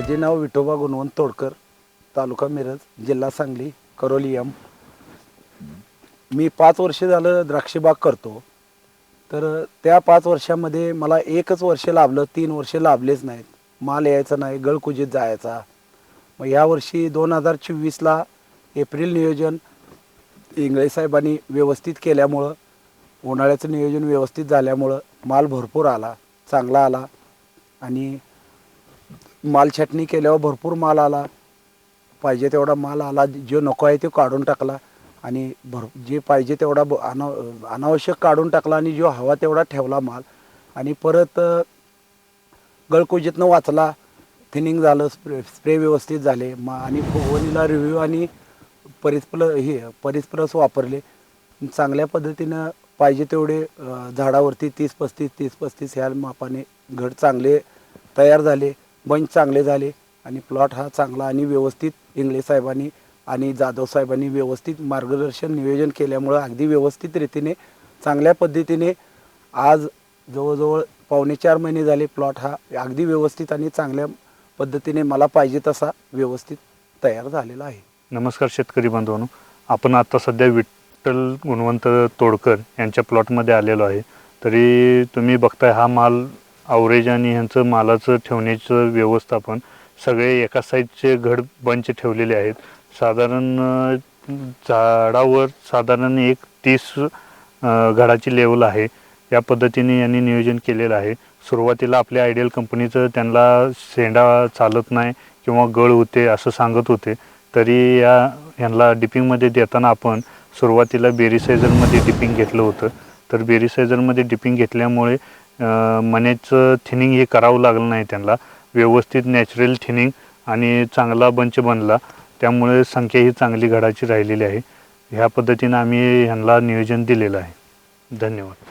माझे नाव विठोबा गुणवंत तोडकर तालुका मिरज जिल्हा सांगली करोली मी पाच वर्ष झालं द्राक्षबाग करतो. तर त्या पाच वर्षामध्ये मला एकच वर्ष लाभलं तीन वर्ष लाभलेच नाहीत. माल यायचा नाही गळकुजीत जायचा. मग यावर्षी दोन हजार चोवीसला एप्रिल नियोजन इंगळे साहेबांनी व्यवस्थित केल्यामुळं उन्हाळ्याचं नियोजन व्यवस्थित झाल्यामुळं माल भरपूर आला चांगला आला. आणि माल छटणी केल्यावर भरपूर माल आला. पाहिजे तेवढा माल आला. जो नको आहे तो काढून टाकला. आणि भर जे पाहिजे तेवढा ब- अना अनावश्यक काढून टाकला आणि जो हवा तेवढा ठेवला माल. आणि परत गळकुजीतनं वाचला. थिनिंग झालं स्प्रे स्प्रे व्यवस्थित झाले. मा आणि फुगवणीला रिव्ह्यू आणि परिस्प्ल हे परिस्प्रस वापरले. चांगल्या पद्धतीनं पाहिजे तेवढे झाडावरती तीस पस्तीस तीस पस्तीस ह्या मापाने घड चांगले तयार झाले. बंच चांगले झाले आणि प्लॉट हा चांगला आणि व्यवस्थित इंगळे साहेबांनी आणि जाधव साहेबांनी व्यवस्थित मार्गदर्शन नियोजन केल्यामुळं अगदी व्यवस्थित रीतीने चांगल्या पद्धतीने आज जवळजवळ पावणे चार महिने झाले प्लॉट हा अगदी व्यवस्थित आणि चांगल्या पद्धतीने मला पाहिजे तसा व्यवस्थित तयार झालेला आहे. नमस्कार शेतकरी बांधवांनो. आपण आता सध्या विठ्ठल गुणवंत तोडकर यांच्या प्लॉटमध्ये आलेलो आहे. तरी तुम्ही बघताय हा माल आवरेज आणि ह्यांचं मालाचं ठेवण्याचं व्यवस्थापन सगळे एका साईजचे घड बंच ठेवलेले आहेत. साधारण झाडावर साधारण एक तीस घडाची लेवल आहे. या पद्धतीने यांनी नियोजन केलेलं आहे. सुरुवातीला आपल्या आयडियल कंपनीचं त्यांना शेंडा चालत नाही किंवा गळ होते असं सांगत होते. तरी या ह्यांना डिपिंगमध्ये देताना आपण सुरुवातीला बेरीसायझरमध्ये डिपिंग घेतलं होतं. तर बेरीसायझरमध्ये डिपिंग घेतल्यामुळे मण्याचं थिनिंग हे करावं लागलं नाही त्यांना. व्यवस्थित नॅचरल थिनिंग आणि चांगला बंच बनला. त्यामुळे संख्या ही चांगली घडाची राहिलेली आहे. ह्या पद्धतीनं आम्ही ह्यांना नियोजन दिलेलं आहे. धन्यवाद.